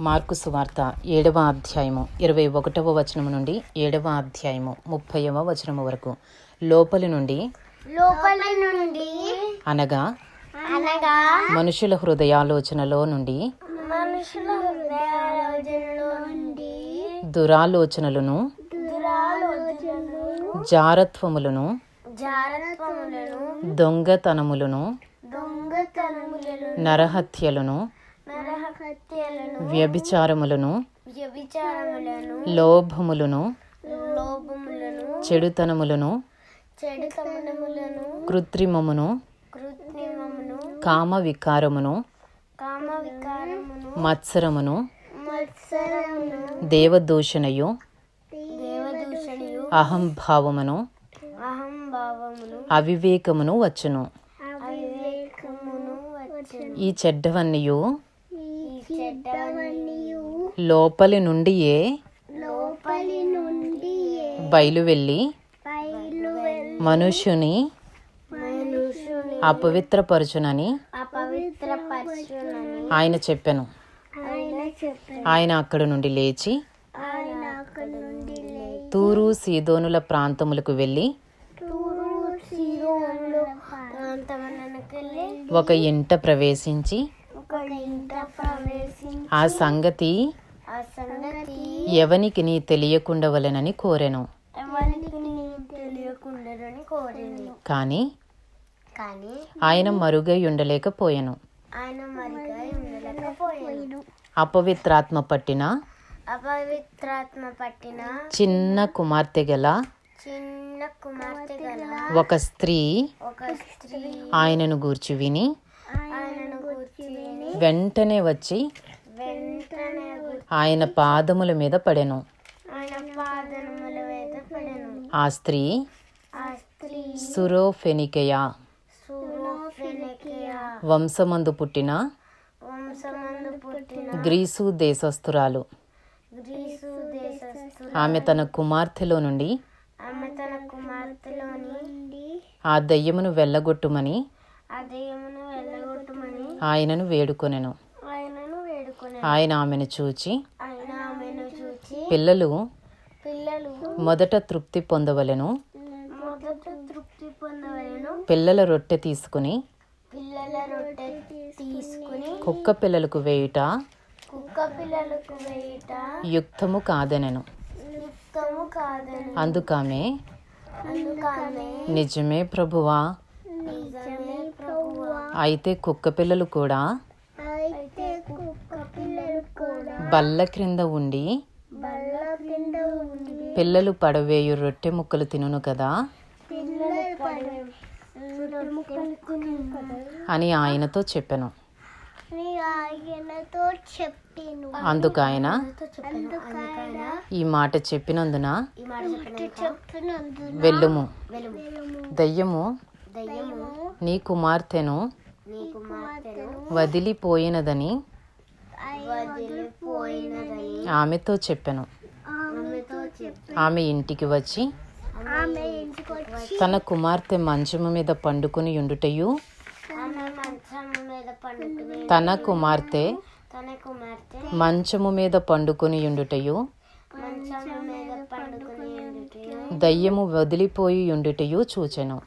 Mark సువార్త ఏడవ అధ్యాయము ఇరవై ఒకటవ వచనము నుండి ఏడవ అధ్యాయము ముప్పైవ వచనము వరకు. లోపలి నుండి లోపలి నుండి అనగా అనగా మనుషుల హృదయాలోచనలో నుండి మనుషుల హృదయాలోచనలో నుండి దురాలోచనలను దురాలోచనలు జారత్వములను జారత్వములను దొంగతనములను దొంగతనములను నరహత్యలను నరహత్యలను వ్యభిచారములను లోభములను చెడుతనములను కృత్రిమమును కామ వికారమును మత్సరమును దేవదూషణయు అహంభావమును అవివేకమును వచ్చును. ఈ చెడ్డవన్నీయు లోపలి నుండి బయలువెళ్ళి. బయలు మనుష్యుని మనుషుని. అపవిత్రపరచునని. ఆయన చెప్పెను. ఆయన అక్కడ నుండి లేచి. తూరు సీదోనుల ప్రాంతములకు వెళ్ళి. ఒక ఇంట ప్రవేశించి. ఆ సంగతి ఎవనికి నీ తెలియకుండవలెనని కోరెను. కాని కానీ ఆయన మరుగై ఉండలేకపోయెను. అపవిత్రాత్మ పట్టిన అపవిత్రాత్మ పట్టిన చిన్న కుమార్తె గల చిన్న కుమార్తె గల ఒక స్త్రీ ఒక స్త్రీ ఆయనను గూర్చి విని ఆయనను వెంటనే వచ్చి వెంటనే గు- ఆయన పాదముల మీద పడెను. ఆ స్త్రీ సురోఫెనికెయ. వంశమందు పుట్టిన గ్రీసు దేశస్థురాలు. ఆమె తన కుమార్తెలో నుండి ఆ దయ్యమును వెళ్ళగొట్టుమని ఆయనను వేడుకొనెను. ఆయన ఆమెను చూచి పిల్లలు మొదట తృప్తి పొందవలెను. పిల్లల రొట్టె తీసుకుని కుక్క పిల్లలకు వేయుట యుక్తము కాదనెను. అందుకామె నిజమే ప్రభువా. అయితే కుక్క పిల్లలు కూడా అయితే కుక్క పిల్లలు కూడా బల్ల క్రింద ఉండి పిల్లలు పడవేయు రొట్టె ముక్కలు తినును కదా. అని ఆయనతో చెప్పాను. అందుకు ఆయన ఈ మాట చెప్పినందున వెళ్ళుము. దయ్యము నీ కుమార్తెను వదిలిపోయినదని ఆమెతో చెప్పెను. ఆమె ఇంటికి వచ్చి తన కుమార్తె మంచము మీద పండుకొని ఉండుటయు తన కుమార్తె మంచము మీద పండుకుని ఉండుటయు దయ్యము వదిలిపోయి ఉండుటయు చూచెను.